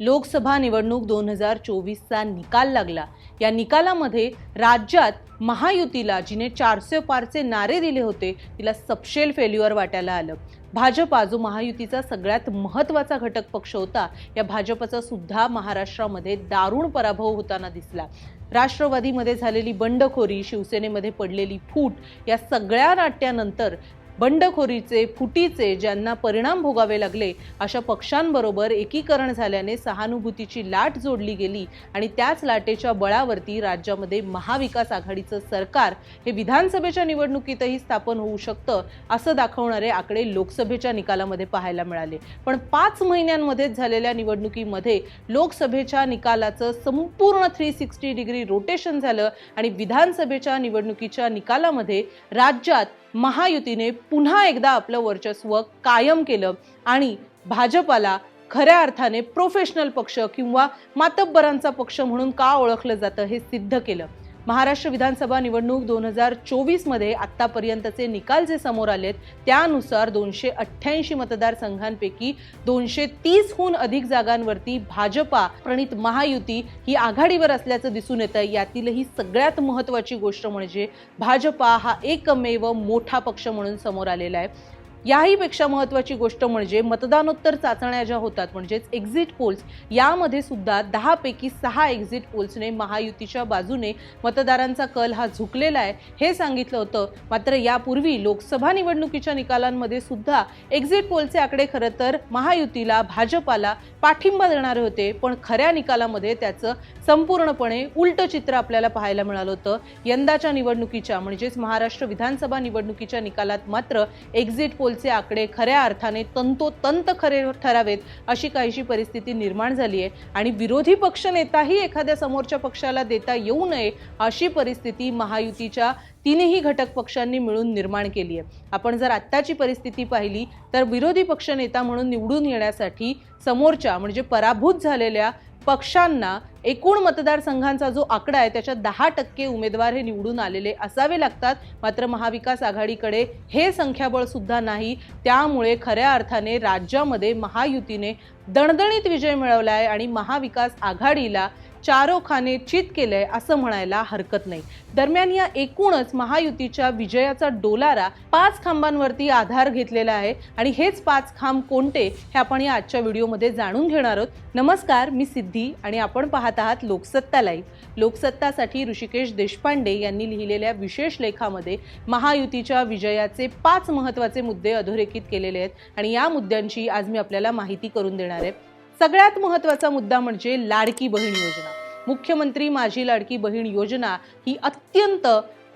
लोकसभा निवडणूक दोन हजार चोवीसचा निकाल लागला. या निकालामध्ये राज्यात महायुतीला जिने चारशे पारचे नारे दिले होते तिला सपशेल फेल्युअर वाटायला आलं. भाजपा जो महायुतीचा सगळ्यात महत्त्वाचा घटक पक्ष होता. या भाजपचा सुद्धा महाराष्ट्रामध्ये दारुण पराभव होताना दिसला. राष्ट्रवादीमध्ये झालेली बंडखोरी शिवसेनेमध्ये पडलेली फूट या सगळ्या नाट्यानंतर बंडखोरीचे फुटीचे ज्यांना परिणाम भोगावे लागले अशा पक्षांबरोबर एकीकरण झाल्याने सहानुभूतीची लाट जोडली गेली आणि त्याच लाटेच्या बळावरती राज्यामध्ये महाविकास आघाडीचं सरकार हे विधानसभेच्या निवडणुकीतही स्थापन होऊ शकतं असं दाखवणारे आकडे लोकसभेच्या निकालामध्ये पाहायला मिळाले. पण पाच महिन्यांमध्येच झालेल्या निवडणुकीमध्ये लोकसभेच्या निकालाचं संपूर्ण थ्री सिक्स्टी डिग्री रोटेशन झालं आणि विधानसभेच्या निवडणुकीच्या निकालामध्ये राज्यात महायुतीने पुन्हा एकदा आपलं वर्चस्व कायम केलं आणि भाजपाला खऱ्या अर्थाने प्रोफेशनल पक्ष किंवा मातब्बरांचा पक्ष म्हणून का ओळखलं जातं हे सिद्ध केलं. महाराष्ट्र विधानसभा निवडणूक दोन हजार चोवीसमध्ये आत्तापर्यंतचे निकाल जे समोर आलेत त्यानुसार दोनशे अठ्ठ्याऐंशी मतदारसंघांपैकी दोनशे तीसहून अधिक जागांवरती भाजपा प्रणित महायुती ही आघाडीवर असल्याचं दिसून येतं यातीलही सगळ्यात महत्त्वाची गोष्ट म्हणजे भाजपा हा एकमेव मोठा पक्ष म्हणून समोर आलेला आहे. याहीपेक्षा महत्त्वाची गोष्ट म्हणजे मतदानोत्तर चाचण्या ज्या होतात म्हणजेच एक्झिट पोल्स यामध्ये सुद्धा दहापैकी सहा एक्झिट पोल्सने महायुतीच्या बाजूने मतदारांचा कल हा झुकलेला आहे. हे सांगितलं होतं. मात्र यापूर्वी लोकसभा निवडणुकीच्या निकालांमध्ये सुद्धा एक्झिट पोलचे आकडे खरं तर महायुतीला भाजपाला पाठिंबा देणारे होते. पण खऱ्या निकालामध्ये त्याचं संपूर्णपणे उलट चित्र आपल्याला पाहायला मिळालं होतं. यंदाच्या निवडणुकीच्या म्हणजेच महाराष्ट्र विधानसभा निवडणुकीच्या निकालात मात्र एक्झिट पोल पोलचे आकडे खऱ्या अर्थाने तंतोतंत खरे ठरावेत अशी काहीशी परिस्थिती निर्माण झाली आहे. आणि विरोधी पक्षनेताही एखाद्या समोरच्या पक्षाला देता येऊ नये अशी परिस्थिती महायुतीच्या तीनही घटक पक्षांनी मिळून निर्माण केली आहे. आपण जर आत्ताची परिस्थिती पाहिली तर विरोधी पक्षनेता म्हणून निवडून येण्यासाठी समोरच्या म्हणजे पराभूत झालेल्या पक्षांना एकूण मतदारसंघांचा जो आकडा आहे त्याच्या दहा टक्के उमेदवार हे निवडून आलेले असावे लागतात. मात्र महाविकास आघाडीकडे हे संख्याबळ सुद्धा नाही. त्यामुळे खऱ्या अर्थाने राज्यामध्ये महायुतीने दणदणीत विजय मिळवला आहे आणि महाविकास आघाडीला चारोखाने चित केलंय असं म्हणायला हरकत नाही. दरम्यान या एकूणच महायुतीच्या विजयाचा डोलारा पाच खांबांवरती आधार घेतलेला आहे आणि हेच पाच खांब कोणते हे आपण या आजच्या व्हिडिओमध्ये जाणून घेणार आहोत. नमस्कार मी सिद्धी आणि आपण पाहत आहात लोकसत्ता लाईव्ह. लोकसत्तासाठी ऋषिकेश देशपांडे यांनी लिहिलेल्या विशेष लेखामध्ये महायुतीच्या विजयाचे पाच महत्त्वाचे मुद्दे अधोरेखित केलेले आहेत आणि या मुद्द्यांची आज मी आपल्याला माहिती करून देणार आहे. सगळ्यात महत्त्वाचा मुद्दा म्हणजे लाडकी बहीण योजना. मुख्यमंत्री माझी लाडकी बहीण योजना ही अत्यंत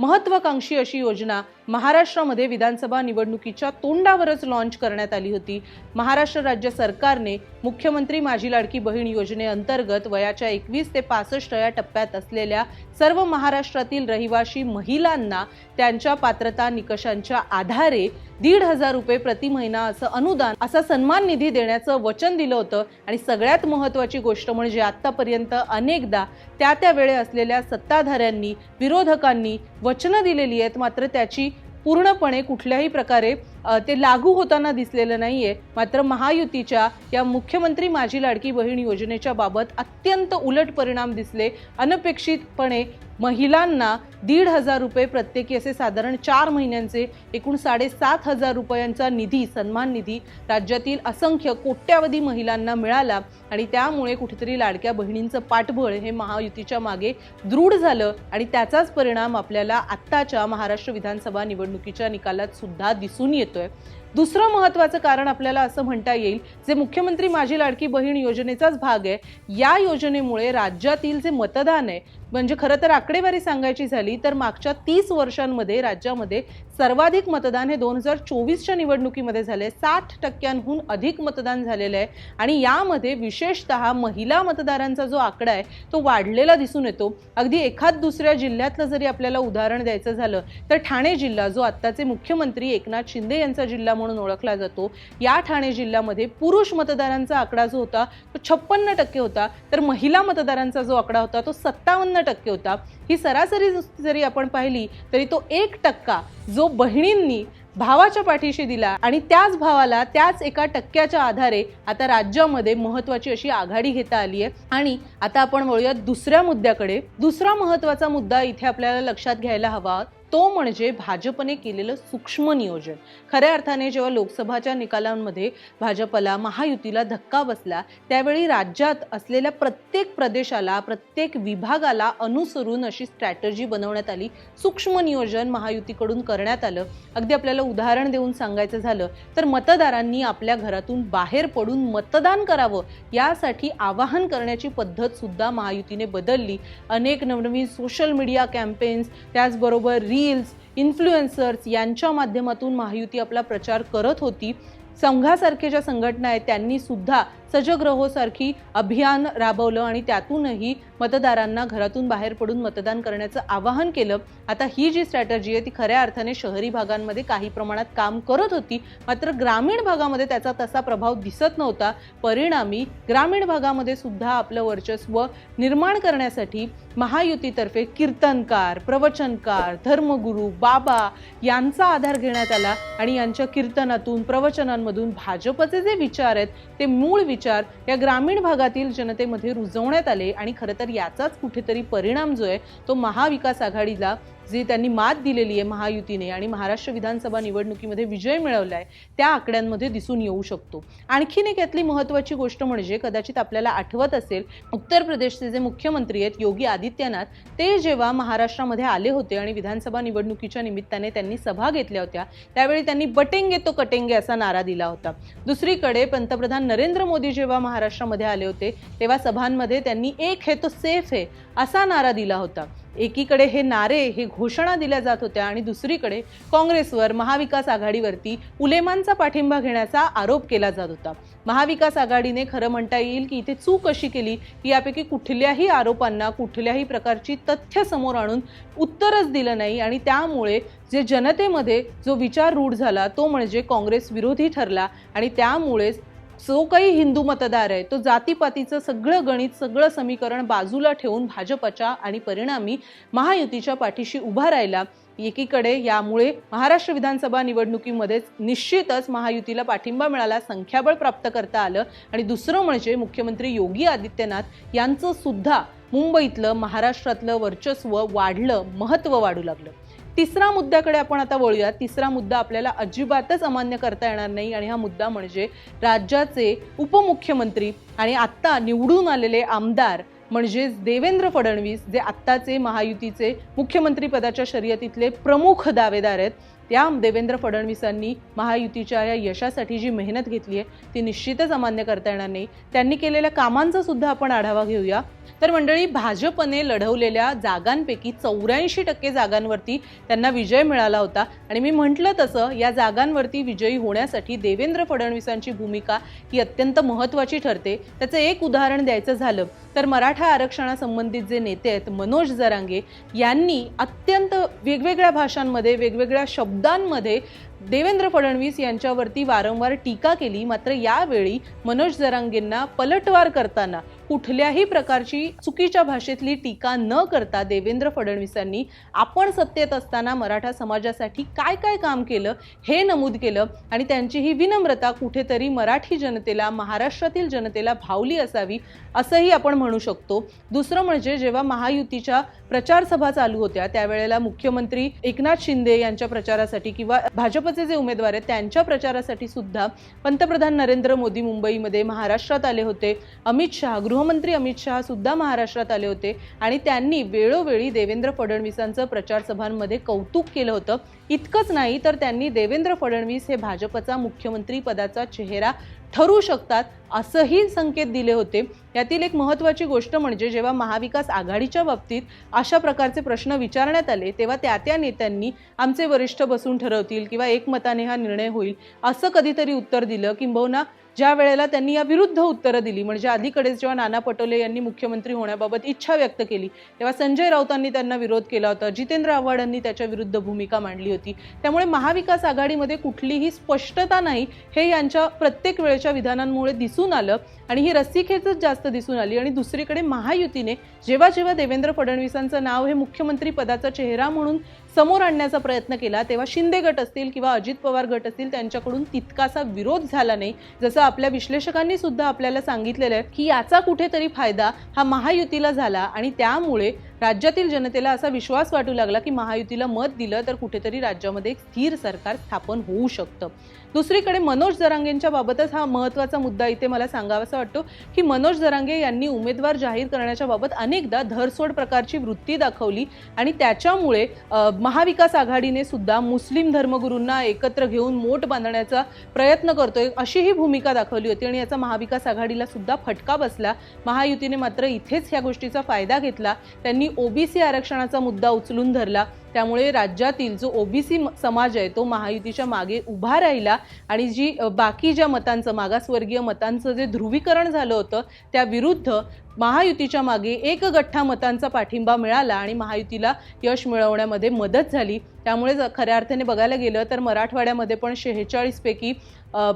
महत्वाकांक्षी अशी योजना महाराष्ट्रामध्ये विधानसभा निवडणुकीच्या तोंडावरच लॉन्च करण्यात आली होती. महाराष्ट्र राज्य सरकारने मुख्यमंत्री माझी लाडकी बहीण योजनेअंतर्गत वयाच्या एकवीस ते पासष्ट या टप्प्यात असलेल्या सर्व महाराष्ट्रातील रहिवासी महिलांना त्यांच्या पात्रता निकषांच्या आधारे दीड हजार रुपये प्रति महिना असं अनुदान असा सन्मान निधी देण्याचं वचन दिलं होतं. आणि सगळ्यात महत्त्वाची गोष्ट म्हणजे आत्तापर्यंत अनेकदा त्या त्या वेळे असलेल्या सत्ताधाऱ्यांनी विरोधकांनी वचनं दिलेली आहेत. मात्र त्याची पूर्णपणे कुठल्याही प्रकारे ते लागू होताना दिसलेलं नाही आहे मात्र महायुतीच्या या मुख्यमंत्री माझी लाडकी बहीण योजनेच्या बाबत अत्यंत उलट परिणाम दिसले. अनपेक्षितपणे महिलांना दीड हजार रुपये प्रत्येकी असे साधारण चार महिन्यांचे एकूण साडेसात हजार रुपयांचा निधी सन्मान निधी राज्यातील असंख्य कोट्यावधी महिलांना मिळाला आणि त्यामुळे कुठेतरी लाडक्या बहिणींचं पाठबळ हे महायुतीच्या मागे दृढ झालं आणि त्याचाच परिणाम आपल्याला आत्ताच्या महाराष्ट्र विधानसभा निवडणुकीच्या निकालात सुद्धा दिसून येतोय. दुसरं महत्त्वाचं कारण आपल्याला असं म्हणता येईल जे मुख्यमंत्री माझी लाडकी बहीण योजनेचाच भाग आहे या योजनेमुळे राज्यातील जे मतदान आहे म्हणजे खरं तर आकडेवारी सांगायची झाली तर मागच्या तीस वर्षांमध्ये राज्यामध्ये सर्वाधिक मतदान हे दोन हजार चोवीसच्या निवडणुकीमध्ये झाले. साठ टक्क्यांहून अधिक मतदान झालेलं आहे. आणि यामध्ये विशेषतः महिला मतदारांचा जो आकडा आहे तो वाढलेला दिसून येतो. अगदी एखाद दुसऱ्या जिल्ह्यातलं जरी आपल्याला उदाहरण द्यायचं झालं तर ठाणे जिल्हा जो आत्ताचे मुख्यमंत्री एकनाथ शिंदे यांचा जिल्हा म्हणून ओळखला जातो या ठाणे जिल्ह्यामध्ये पुरुष मतदारांचा आकडा जो होता तो छप्पन्न टक्के होता. तर महिला मतदारांचा जो आकडा होता तो सत्तावन्न टक्के होता. ही सरासरी जरी आपण पाहिली तरी तो एक टक्का जो बहिणींनी भावाच्या पाठीशी दिला आणि त्याच भावाला त्याच एका टक्क्याच्या आधारे आता राज्यामध्ये महत्वाची अशी आघाडी घेता आली आहे. आणि आता आपण वळूयात दुसऱ्या मुद्द्याकडे. दुसरा महत्त्वाचा मुद्दा इथे आपल्याला लक्षात घ्यायला हवा. तो म्हणजे भाजपने केलेलं सूक्ष्म नियोजन. खऱ्या अर्थाने जेव्हा लोकसभाच्या निकालांमध्ये भाजपला महायुतीला धक्का बसला त्यावेळी राज्यात असलेल्या प्रत्येक प्रदेशाला प्रत्येक विभागाला अनुसरून अशी स्ट्रॅटजी बनवण्यात आली. सूक्ष्म नियोजन महायुतीकडून करण्यात आलं. अगदी आपल्याला उदाहरण देऊन सांगायचं झालं तर मतदारांनी आपल्या घरातून बाहेर पडून मतदान करावं यासाठी आवाहन करण्याची पद्धत सुद्धा महायुतीने बदलली. अनेक नवनवीन सोशल मीडिया कॅम्पेन्स त्याचबरोबर री रील्स इन्फ्लुएन्सर्स यांच्या माध्यमातून महायुती आपला प्रचार करत होती. संघासारखे ज्या संघटना आहेत त्यांनी सुद्धा सजग्रहोसारखी अभियान राबवलं आणि त्यातूनही मतदारांना घरातून बाहेर पडून मतदान करण्याचं आवाहन केलं. आता ही जी स्ट्रॅटजी आहे ती खऱ्या अर्थाने शहरी भागांमध्ये काही प्रमाणात काम करत होती. मात्र ग्रामीण भागामध्ये त्याचा तसा प्रभाव दिसत नव्हता. परिणामी ग्रामीण भागामध्ये सुद्धा आपलं वर्चस्व निर्माण करण्यासाठी महायुतीतर्फे कीर्तनकार प्रवचनकार धर्मगुरू बाबा यांचा आधार घेण्यात आला आणि यांच्या कीर्तनातून प्रवचनांमधून भाजपचे जे विचार आहेत ते मूळ विचार या ग्रामीण भागातील जनतेमध्ये रुजवण्यात आले आणि खरं तर याचाच कुठेतरी परिणाम जो आहे तो महाविकास आघाडीला जी त्यांनी मात दिलेली आहे महायुतीने आणि महाराष्ट्र विधानसभा निवडणुकीमध्ये विजय मिळवलाय त्या आकड्यांमध्ये दिसून येऊ शकतो. आणखीन एक यातली महत्वाची गोष्ट म्हणजे कदाचित आपल्याला आठवत असेल उत्तर प्रदेशचे जे मुख्यमंत्री आहेत योगी आदित्यनाथ ते जेव्हा महाराष्ट्रामध्ये आले होते आणि विधानसभा निवडणुकीच्या निमित्ताने त्यांनी सभा घेतल्या होत्या त्यावेळी त्यांनी बटेंगे तो कटेंगे असा नारा दिला होता. दुसरीकडे पंतप्रधान नरेंद्र मोदी जेव्हा महाराष्ट्रामध्ये आले होते तेव्हा सभांमध्ये त्यांनी एक हे तो सेफ आहे असा नारा दिला होता. एकीकडे हे नारे हे घोषणा दिल्या जात होत्या आणि दुसरीकडे काँग्रेसवर महाविकास आघाडीवरती उलेमांचा पाठिंबा घेण्याचा आरोप केला जात होता. महाविकास आघाडीने खरं म्हणता येईल की इथे चूक अशी केली की यापैकी कुठल्याही आरोपांना कुठल्याही प्रकारची तथ्य समोर आणून उत्तरच दिलं नाही आणि त्यामुळे जे जनतेमध्ये जो विचार रूढ झाला तो म्हणजे काँग्रेस विरोधी ठरला आणि त्यामुळेच जो काही हिंदू मतदार आहे तो जातीपातीचं सगळं गणित सगळं समीकरण बाजूला ठेवून भाजपच्या आणि परिणामी महायुतीच्या पाठीशी उभा राहिला एकीकडे यामुळे महाराष्ट्र विधानसभा निवडणुकीमध्येच निश्चितच महायुतीला पाठिंबा मिळाला संख्याबळ प्राप्त करता आलं आणि दुसरं म्हणजे मुख्यमंत्री योगी आदित्यनाथ यांचं सुद्धा मुंबईतलं महाराष्ट्रातलं वर्चस्व वाढलं महत्त्व वाढू लागलं. तिसरा मुद्द्याकडे आपण आता वळूया तिसरा मुद्दा आपल्याला अजिबातच अमान्य करता येणार नाही आणि हा मुद्दा म्हणजे राज्याचे उपमुख्यमंत्री आणि आत्ता निवडून आलेले आमदार म्हणजेच देवेंद्र फडणवीस जे आत्ताचे महायुतीचे मुख्यमंत्री पदाच्या शर्यतीतले प्रमुख दावेदार आहेत त्या देवेंद्र फडणवीसांनी महायुतीच्या या यशासाठी जी मेहनत घेतली आहे ती निश्चितच अमान्य करता येणार नाही. त्यांनी केलेल्या कामांचा सुद्धा आपण आढावा घेऊया. तर मंडळी भाजपने लढवलेल्या जागांपैकी चौऱ्याऐंशी टक्के जागांवरती त्यांना विजय मिळाला होता. आणि मी म्हटलं तसं या जागांवरती विजयी होण्यासाठी देवेंद्र फडणवीसांची भूमिका ही अत्यंत महत्त्वाची ठरते. त्याचं एक उदाहरण द्यायचं झालं तर मराठा आरक्षणासंबंधित जे नेते आहेत मनोज जरांगे यांनी अत्यंत वेगवेगळ्या भाषांमध्ये वेगवेगळ्या शब्दांमध्ये देवेंद्र फडणवीस यांच्यावरती वारंवार टीका केली. मात्र यावेळी मनोज जरांगेंना पलटवार करताना कुठल्याही प्रकारची चुकीच्या भाषेतली टीका न करता देवेंद्र फडणवीसांनी आपण सत्तेत असताना मराठा समाजासाठी काय काय काम केलं हे नमूद केलं आणि त्यांची ही विनम्रता कुठेतरी मराठी जनतेला महाराष्ट्रातील जनतेला भावली असावी असंही आपण म्हणू शकतो. दुसरं म्हणजे जेव्हा महायुतीच्या प्रचार सभा चालू होत्या त्यावेळेला मुख्यमंत्री एकनाथ शिंदे यांच्या प्रचारासाठी किंवा भाजपचे जे उमेदवार आहेत त्यांच्या प्रचारासाठी सुद्धा पंतप्रधान नरेंद्र मोदी मुंबईमध्ये महाराष्ट्रात आले होते. अमित शहा गृहमंत्री अमित शहा सुद्धा महाराष्ट्रात आले होते आणि त्यांनी वेळोवेळी देवेंद्र फडणवीसांचं प्रचार सभांमध्ये कौतुक केलं होतं. इतकंच नाही तर त्यांनी देवेंद्र फडणवीस हे भाजपचा मुख्यमंत्री पदाचा चेहरा ठरू शकतात असंही संकेत दिले होते. यातील एक महत्त्वाची गोष्ट म्हणजे जेव्हा महाविकास आघाडीच्या बाबतीत अशा प्रकारचे प्रश्न विचारण्यात आले तेव्हा त्या त्या नेत्यांनी आमचे वरिष्ठ बसून ठरवतील किंवा एकमताने हा निर्णय होईल असं कधीतरी उत्तर दिलं. किंबहुना ज्या वेळेला त्यांनी या विरुद्ध उत्तरं दिली म्हणजे अलीकडेच जेव्हा नाना पटोले यांनी मुख्यमंत्री होण्याबाबत इच्छा व्यक्त केली तेव्हा संजय राऊतांनी त्यांना विरोध केला होता जितेंद्र आव्हाडांनी त्याच्या विरुद्ध भूमिका मांडली होती. त्यामुळे महाविकास आघाडीमध्ये कुठलीही स्पष्टता नाही हे यांच्या प्रत्येक वेळेच्या विधानांमुळे दिसून आलं आणि ही रस्सीखेचच जास्त दिसून आली. आणि दुसरीकडे महायुतीने जेव्हा जेव्हा देवेंद्र फडणवीसांचं नाव हे मुख्यमंत्री पदाचा चेहरा म्हणून समोर आणण्याचा प्रयत्न केला तेव्हा शिंदे गट असतील किंवा अजित पवार गट असतील त्यांच्याकडून तितकासा विरोध झाला नाही जसं आपल्या विश्लेषकांनी सुद्धा आपल्याला सांगितलेलं आहे की याचा कुठेतरी फायदा हा महायुतीला झाला आणि त्यामुळे राज्यातील जनतेला असा विश्वास वाटू लागला की महायुतीला मत दिलं तर कुठेतरी राज्यामध्ये एक स्थिर सरकार स्थापन होऊ शकतं. दुसरीकडे मनोज जरांगेंच्या बाबतच हा महत्त्वाचा मुद्दा इथे मला सांगावासा वाटतो की मनोज जरांगे यांनी उमेदवार जाहीर करण्याच्या बाबत अनेकदा धरसोड प्रकारची वृत्ती दाखवली आणि त्याच्यामुळे महाविकास आघाडीने सुद्धा मुस्लिम धर्मगुरूंना एकत्र घेऊन मोठ बांधण्याचा प्रयत्न करतोय अशी ही भूमिका दाखवली होती आणि याचा महाविकास आघाडीला सुद्धा फटका बसला. महायुतीने मात्र इथेच ह्या गोष्टीचा फायदा घेतला. त्यांनी ओबीसी आरक्षणाचा मुद्दा उचलून धरला. त्यामुळे राज्यातील जो ओबीसी समाज आहे तो महायुतीच्या मागे उभा राहिला आणि जी बाकी ज्या मतांचं मागासवर्गीय मतांचं जे ध्रुवीकरण झालं होतं त्याविरुद्ध महायुतीच्या मागे एक गठ्ठा मतांचा पाठिंबा मिळाला आणि महायुतीला यश मिळवण्यामध्ये मदत झाली. त्यामुळे खऱ्या अर्थाने बघायला गेलं तर मराठवाड्यामध्ये पण शेहेचाळीसपैकी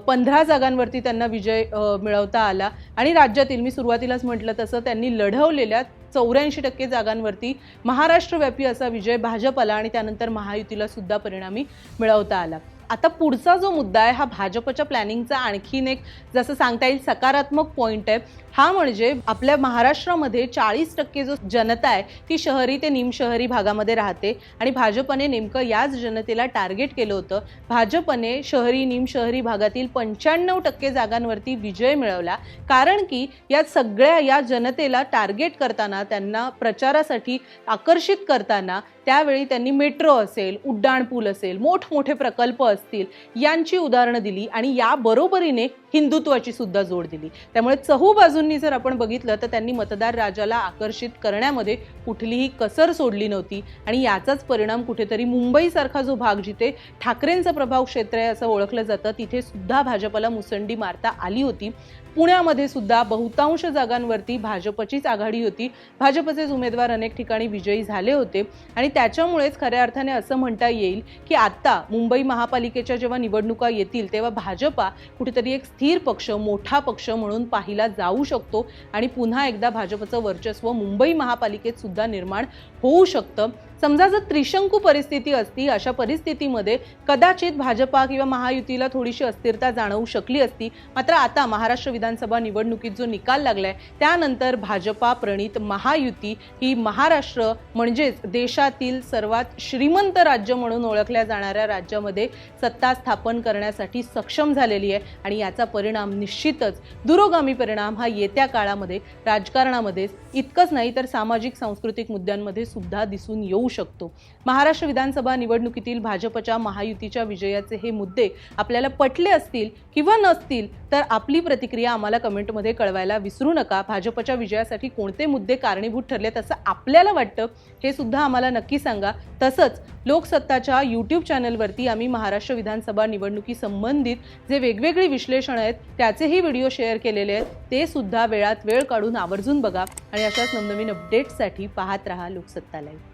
पंधरा जागांवरती त्यांना विजय मिळवता आला. आणि राज्यातील मी सुरुवातीलाच म्हटलं तसं त्यांनी लढवलेल्या चौऱ्याऐंशी टक्के जागांवरती महाराष्ट्रव्यापी असा विजय भाजपला आणि त्यानंतर महायुतीला सुद्धा परिणामी मिळवता आला. आता पुढचा जो मुद्दा आहे हा भाजपच्या प्लॅनिंगचा आणखीन एक जसं सांगता येईल सकारात्मक पॉईंट आहे. हा म्हणजे आपल्या महाराष्ट्रामध्ये चाळीस टक्के जो जनता आहे ती शहरी ते निमशहरी भागामध्ये राहते. आणि भाजपने नेमकं याच जनतेला टार्गेट केलं होतं. भाजपने शहरी निमशहरी भागातील पंच्याण्णव टक्के जागांवरती विजय मिळवला. कारण की या सगळ्या या जनतेला टार्गेट करताना त्यांना प्रचारासाठी आकर्षित करताना त्यावेळी त्यांनी मेट्रो असेल उड्डाणपूल असेल मोठमोठे प्रकल्प असतील यांची उदाहरणं दिली. आणि या बरोबरीने हिंदुत्वाची सुद्धा जोड दिली. त्यामुळे चहू बाजूंनी जर आपण बघितलं तर त्यांनी मतदार राजाला आकर्षित करण्यामध्ये कुठलीही कसर सोडली नव्हती आणि याचाच परिणाम कुठेतरी मुंबईसारखा जो भाग जिथे ठाकरेंचं प्रभाव क्षेत्र आहे असं ओळखलं जातं तिथे सुद्धा भाजपला मुसंडी मारता आली होती. पुण्यामध्ये सुद्धा बहुतांश जागांवरती भाजपचीच आघाडी होती. भाजपचेच उमेदवार अनेक ठिकाणी विजयी झाले होते आणि त्याच्यामुळेच खऱ्या अर्थाने असं म्हणता येईल की आता मुंबई महापालिकेच्या जेव्हा निवडणुका येतील तेव्हा भाजपा कुठेतरी एक स्थिर पक्ष मोठा पक्ष म्हणून पाहिला जाऊ शकतो आणि पुन्हा एकदा भाजपचं वर्चस्व मुंबई महापालिकेत सुद्धा निर्माण होऊ शकतं. समजा जर त्रिशंकू परिस्थिती असती अशा परिस्थितीमध्ये कदाचित भाजपा किंवा महायुतीला थोडीशी अस्थिरता जाणवू शकली असती. मात्र आता महाराष्ट्र विधानसभा निवडणुकीत जो निकाल लागलाय त्यानंतर भाजपा प्रणित महायुती ही महाराष्ट्र म्हणजेच देशातील सर्वात श्रीमंत राज्य म्हणून ओळखल्या जाणाऱ्या राज्यामध्ये सत्ता स्थापन करण्यासाठी सक्षम झालेली आहे. आणि याचा परिणाम निश्चितच दुरोगामी परिणाम हा येत्या काळामध्ये राजकारणामध्ये इतकंच नाही तर सामाजिक सांस्कृतिक मुद्द्यांमध्ये सुद्धा दिसून येऊ शकतो. महाराष्ट्र विधानसभा निवडणुकीतील भाजपच्या महायुतीच्या विजयाचे हे मुद्दे आपल्याला पटले असतील किंवा नसतील तर आपली प्रतिक्रिया आम्हाला कमेंटमध्ये कळवायला विसरू नका. भाजपच्या विजयासाठी कोणते मुद्दे कारणीभूत ठरलेत असं आपल्याला वाटतं हे सुद्धा आम्हाला नक्की सांगा. तसंच लोकसत्ताच्या यूट्यूब चॅनलवरती आम्ही महाराष्ट्र विधानसभा निवडणुकी संबंधित जे वेगवेगळी विश्लेषण आहेत त्याचेही व्हिडिओ शेअर केलेले आहेत ते सुद्धा वेळात वेळ काढून आवर्जून बघा. आणि अशाच नवनवीन अपडेट्ससाठी पाहत रहा लोकसत्ता लाईव्ह